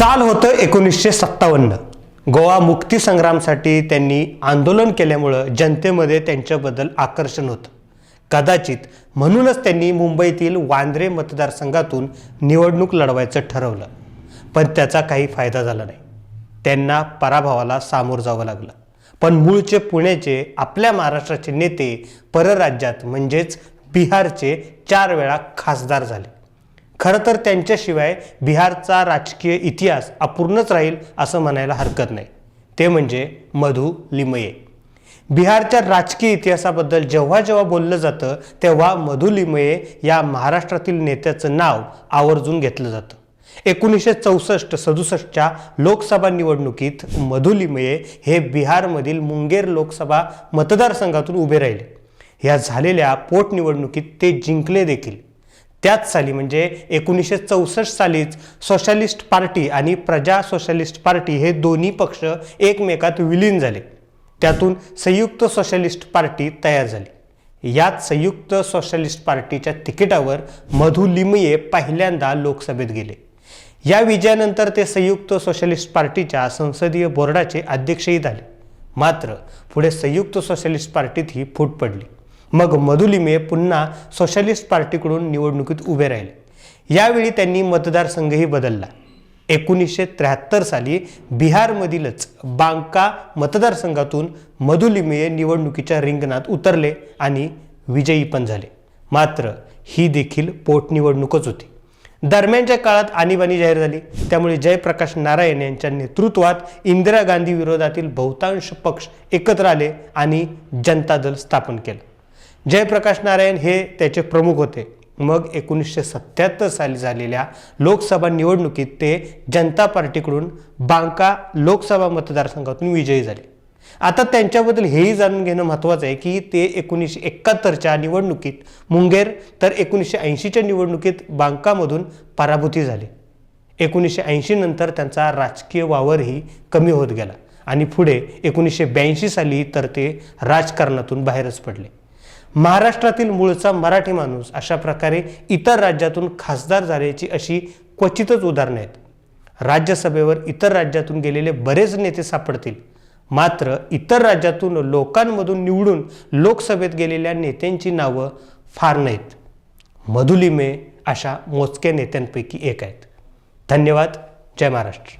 साल होतं एकोणीसशे सत्तावन्न. गोवा मुक्ती संग्रामसाठी त्यांनी आंदोलन केल्यामुळं जनतेमध्ये त्यांच्याबद्दल आकर्षण होतं. कदाचित म्हणूनच त्यांनी मुंबईतील वांद्रे मतदारसंघातून निवडणूक लढवायचं ठरवलं. पण त्याचा काही फायदा झाला नाही. त्यांना पराभवाला सामोरं जावं लागलं. पण मूळचे पुण्याचे आपल्या महाराष्ट्राचे नेते परराज्यात म्हणजेच बिहारचे चार वेळा खासदार झाले. खरं तर त्यांच्याशिवाय बिहारचा राजकीय इतिहास अपूर्णच राहील असं म्हणायला हरकत नाही. ते म्हणजे मधु लिमये. बिहारच्या राजकीय इतिहासाबद्दल जेव्हा जेव्हा बोललं जातं तेव्हा मधु लिमये या महाराष्ट्रातील नेत्याचं नाव आवर्जून घेतलं जातं. एकोणीसशे चौसष्ट सदुसष्टच्या लोकसभा निवडणुकीत मधु लिमये हे बिहारमधील मुंगेर लोकसभा मतदारसंघातून उभे राहिले. या झालेल्या पोटनिवडणुकीत ते जिंकले देखील. त्याच साली म्हणजे एकोणीसशे चौसष्ट सालीच सोशलिस्ट पार्टी आणि प्रजा सोशलिस्ट पार्टी हे दोन्ही पक्ष एकमेकात विलीन झाले. त्यातून संयुक्त सोशलिस्ट पार्टी तयार झाली. यात संयुक्त सोशलिस्ट पार्टीच्या तिकिटावर मधु लिमये पहिल्यांदा लोकसभेत गेले. या विजयानंतर ते संयुक्त सोशलिस्ट पार्टीच्या संसदीय बोर्डाचे अध्यक्षही झाले. मात्र पुढे संयुक्त सोशलिस्ट पार्टीत ही फूट पडली. मग मधुलिमे पुन्हा सोशलिस्ट पार्टीकडून निवडणुकीत उभे राहिले. यावेळी त्यांनी मतदारसंघही बदलला. एकोणीसशे त्र्याहत्तर साली बिहारमधीलच बांका मतदारसंघातून मधुलिमे निवडणुकीच्या रिंगणात उतरले आणि विजयी पण झाले. मात्र ही देखील पोटनिवडणूकच होती. दरम्यानच्या काळात आणीबाणी जाहीर झाली. त्यामुळे जयप्रकाश नारायण यांच्या नेतृत्वात इंदिरा गांधी विरोधातील बहुतांश पक्ष एकत्र आले आणि जनता दल स्थापन केलं. जयप्रकाश नारायण हे त्याचे प्रमुख होते. मग एकोणीसशे सत्याहत्तर साली झालेल्या लोकसभा निवडणुकीत ते जनता पार्टीकडून बांका लोकसभा मतदारसंघातून विजयी झाले. आता त्यांच्याबद्दल हेही जाणून घेणं महत्त्वाचं आहे की ते एकोणीसशे एकाहत्तरच्या निवडणुकीत मुंगेर तर एकोणीसशे ऐंशीच्या निवडणुकीत बांकामधून पराभूती झाले. एकोणीसशे ऐंशी नंतर त्यांचा राजकीय वावरही कमी होत गेला आणि पुढे एकोणीसशे ब्याऐंशी साली तर ते राजकारणातून बाहेरच पडले. महाराष्ट्रातील मूळचा मराठी माणूस अशा प्रकारे इतर राज्यातून खासदार झाल्याची अशी क्वचितच उदाहरणं आहेत. राज्यसभेवर इतर राज्यातून गेलेले बरेच नेते सापडतील. मात्र इतर राज्यातून लोकांमधून निवडून लोकसभेत गेलेल्या नेत्यांची नावं फार नाहीत. मधुलिमे अशा मोजक्या नेत्यांपैकी एक आहेत. धन्यवाद. जय महाराष्ट्र.